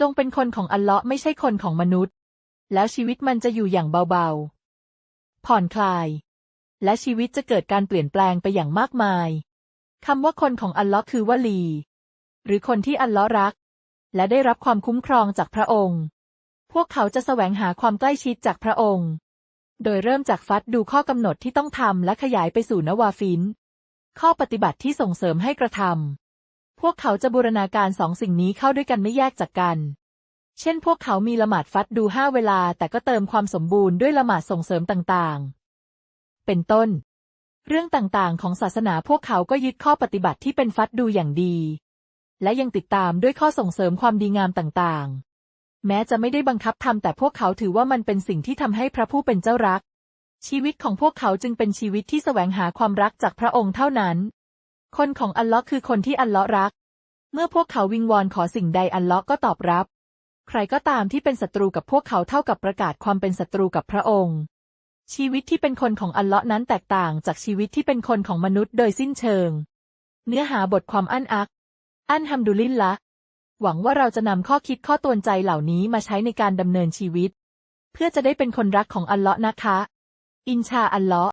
จงเป็นคนของอัลเลาะห์ไม่ใช่คนของมนุษย์ แล้วชีวิตมันจะอยู่อย่างเบาๆ ผ่อนคลาย และชีวิตจะเกิดการเปลี่ยนแปลงไปอย่างมากมายคำว่าคนของอัลเลาะห์คือวลี หรือคนที่อัลเลาะห์รัก และได้รับความคุ้มครองจากพระองค์ พวกเขาจะแสวงหาความใกล้ชิดจากพระองค์ โดยเริ่มจากฟัดดูข้อกำหนดที่ต้องทำและขยายไปสู่นวาฟิน ข้อปฏิบัติที่ส่งเสริมให้กระทำ พวกเขาจะบูรณาการสองสิ่งนี้เข้าด้วยกันไม่แยกจากกัน เช่น พวกเขามีละหมาดฟัดดูห้าเวลา แต่ก็เติมความสมบูรณ์ด้วยละหมาดส่งเสริมต่างๆ เป็นต้น เรื่องต่างๆ ของศาสนาพวกเขาก็ยึดข้อปฏิบัติที่เป็นฟัดดูอย่างดี และยังติดตามด้วยข้อส่งเสริมความดีงามต่างๆ แม้จะไม่ได้บังคับทำแต่พวกเขาถือว่ามันเป็นสิ่งที่ทำให้พระผู้เป็นเจ้ารัก ชีวิตของพวกเขาจึงเป็นชีวิตที่แสวงหาความรักจากพระองค์เท่านั้น คนของอัลเลาะห์คือคนที่อัลเลาะห์รัก เมื่อพวกเขาวิงวอนขอสิ่งใดอัลเลาะห์ก็ตอบรับ ใครก็ตามที่เป็นศัตรูกับพวกเขาเท่ากับประกาศความเป็นศัตรูกับพระองค์ ชีวิตที่เป็นคนของอัลเลาะห์นั้นแตกต่างจากชีวิตที่เป็นคนของมนุษย์โดยสิ้นเชิง เนื้อหาบทความอันอัก อันฮัมดุลิลละหวังว่าเราจะนำข้อคิดข้อตวนใจเหล่านี้มาใช้ในการดำเนินชีวิต เพื่อจะได้เป็นคนรักของอัลเลาะห์นะคะ อินชาอัลเลาะห์